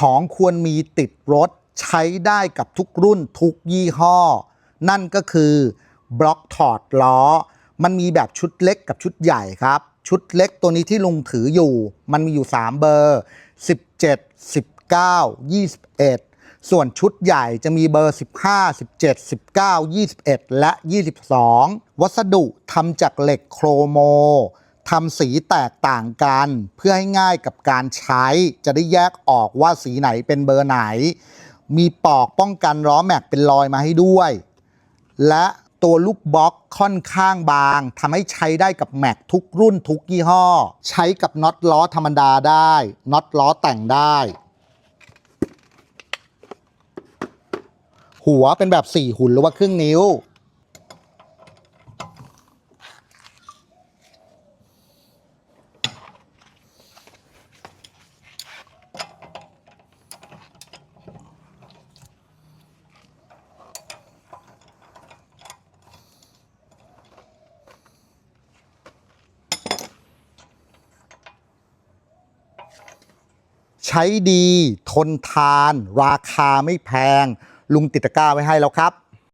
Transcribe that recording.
ของควรมีติดรถใช้ได้กับทุกรุ่นทุกยี่ห้อ นั่นก็คือบล็อกถอดล้อ มันมีแบบชุดเล็กกับชุดใหญ่ครับ ชุดเล็กตัวนี้ที่ลุงถืออยู่ มันมีอยู่ 3 เบอร์ 17 19 21 ส่วนชุดใหญ่จะมีเบอร์ 15 17 19 21 และ 22 วัสดุทำจากเหล็กโครโม ทำสีแตกต่างกัน เพื่อให้ง่ายกับการใช้ จะได้แยกออกว่าสีไหนเป็นเบอร์ไหน มีปอกป้องกันล้อแม็กเป็นรอยมาให้ด้วย และตัวลูกบล็อกค่อนข้างบางทำให้ใช้ได้กับแม็กทุกรุ่นทุกยี่ห้อ ใช้กับน็อตล้อธรรมดาได้น็อตล้อแต่งได้ หัวเป็นแบบ 4 หุ่นหรือว่าครึ่งนิ้ว ใช้ดี ทนทาน ราคาไม่แพง ลุงติดตะกร้าไว้ให้แล้วครับ